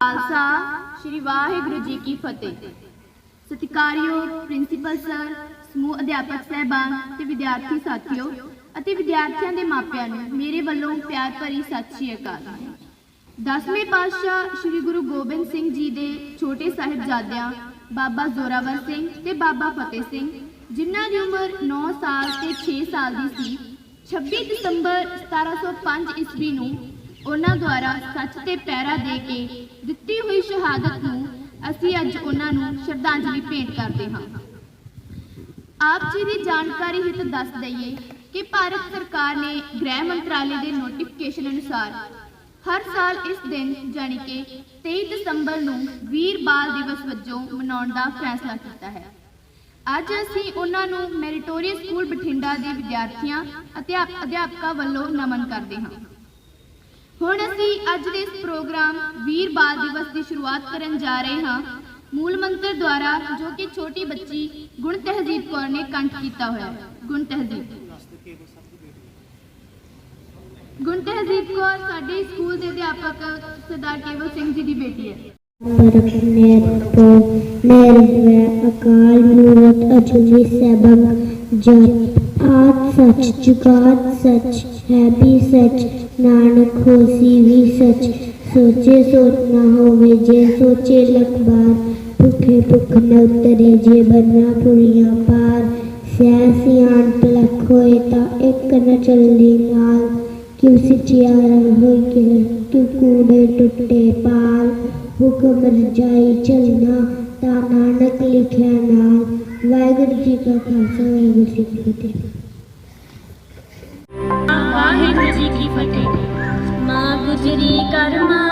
ਖਾਲਸਾ, ਸ੍ਰੀ ਵਾਹਿਗੁਰੂ ਜੀ ਕੀ ਫਤਿਹ। ਸਤਿਕਾਰਯੋਗ principal sir, ਸਮੂਹ ਅਧਿਆਪਕ ਸਹਿਬਾਨ ਤੇ ਵਿਦਿਆਰਥੀ ਸਾਥੀਓ ਅਤੇ ਵਿਦਿਆਰਥੀਆਂ ਦੇ ਮਾਪਿਆਂ ਨੂੰ ਮੇਰੇ ਵੱਲੋਂ ਪਿਆਰ ਭਰੀ ਸਤਿ ਸ਼੍ਰੀ ਅਕਾਲ। ਦਸਵੇਂ ਪਾਤਸ਼ਾਹ ਸ੍ਰੀ ਗੁਰੂ ਗੋਬਿੰਦ ਸਿੰਘ ਜੀ ਦੇ ਛੋਟੇ ਸਾਹਿਬਜ਼ਾਦਿਆਂ ਬਾਬਾ ਜ਼ੋਰਾਵਰ ਸਿੰਘ ਤੇ ਬਾਬਾ ਫਤਿਹ ਸਿੰਘ, ਜਿਨ੍ਹਾਂ ਦੀ ਉਮਰ 9 ਸਾਲ ਤੇ 6 ਸਾਲ ਦੀ ਸੀ 26 ਦਸੰਬਰ 1705 ਈਸਵੀ ਨੂੰ ਉਹਨਾਂ ਦੁਆਰਾ ਸੱਚ ਤੇ ਪੈਰਾ ਦੇ ਕੇ ਦਿੱਤੀ ਹੋਈ ਸ਼ਹਾਦਤ ਨੂੰ ਅਸੀਂ ਅੱਜ ਉਹਨਾਂ ਨੂੰ ਸ਼ਰਧਾਂਜਲੀ ਭੇਂਟ ਕਰਦੇ ਹਾਂ। ਆਪ ਜੀ ਦੀ ਜਾਣਕਾਰੀ ਹਿਤ ਦੱਸ ਦਈਏ ਕਿ ਭਾਰਤ ਸਰਕਾਰ ਨੇ ਗ੍ਰਹਿ ਮੰਤਰਾਲੇ ਦੇ ਨੋਟੀਫਿਕੇਸ਼ਨ ਅਨੁਸਾਰ ਹਰ ਸਾਲ ਇਸ ਦਿਨ ਜਾਣੀ ਕਿ 23 ਦਸੰਬਰ ਨੂੰ ਵੀਰ ਬਾਲ ਦਿਵਸ ਵਜੋਂ ਮਨਾਉਣ ਦਾ ਫੈਸਲਾ ਕੀਤਾ ਹੈ। ਅੱਜ ਅਸੀਂ ਉਹਨਾਂ ਨੂੰ ਮੈਰੀਟੋਰੀਅਸ ਸਕੂਲ ਬਠਿੰਡਾ ਦੇ ਵਿਦਿਆਰਥੀਆਂ ਅਤੇ ਅਧਿਆਪਕਾਂ ਵੱਲੋਂ ਨਮਨ ਕਰਦੇ ਹਾਂ। ਹੁਣ ਅਸੀਂ ਅੱਜ ਦੇ ਇਸ ਪ੍ਰੋਗਰਾਮ ਵੀਰ ਬਾਲ ਦਿਵਸ ਦੀ ਸ਼ੁਰੂਆਤ ਕਰਨ ਜਾ ਰਹੇ ਹਾਂ। ਮੂਲ ਮੰਤਰ ਦੁਆਰਾ ਜੋ ਕਿ ਛੋਟੀ ਬੱਚੀ ਗੁਣ ਤਹਿਜ਼ੀਬ ਕੌਰ ਨੇ ਕੰਠ ਕੀਤਾ ਹੋਇਆ ਹੈ। ਗੁਣ ਤਹਿਜ਼ੀਬ। ਗੁਣ ਤਹਿਜ਼ੀਬ ਕੌਰ ਸਾਡੇ ਸਕੂਲ ਦੇ ਅਧਿਆਪਕ ਸਰਦਾਰ ਕੇਵਲ ਸਿੰਘ ਜੀ ਦੀ ਬੇਟੀ ਹੈ। ਪਰਖ ਅਕਾਲ ਮੂਰਤ ਅਜੂਨੀ ਸੈਭੰ ਜਪ ਆਦ ਸਚ ਜੁਗਾਦ ਸਚ, ਹੈ ਵੀ ਸਚ। ਨਾਨਕ ਹੋਸੀ ਵੀ ਸਚ ਸੋਚੇ ਸੋਚ ਨਾ ਹੋਵੇ ਜੇ ਸੋਚੇ ਲਖ ਬਾਰ ਭੁਖੇ ਭੁਖ ਨ ਉਤਰੇ ਜੇ ਬੰਨਾ ਪੁਰੀਆਂ ਪਾਰ ਸਿਆ ਸਿਆਣ ਪਲਖ ਹੋਏ ਤਾਂ ਇੱਕ ਨ ਚੱਲੀ ਨਾਲ ਕਿਉ ਸਚਿਆਰਾ ਹੋਈ ਕਿ ਕਿਉ ਕੂੜੇ ਟੁੱਟੇ ਪਾਲ ਹੁਕਮ ਰਜਾਈ ਚਲਣਾ ਤਾਂ ਨਾਨਕ ਲਿਖਿਆ ਨਾਲ ਵਾਹਿਗੁਰੂ ਜੀ ਕਾ ਖਾਲਸਾ ਵਾਹਿਗੁਰੂ ਜੀ ਕੀ ਫਤਿਹ ਵਾਹਿਗੁਰੂ ਜੀ ਕੀ ਫਤਿਹ कर्मा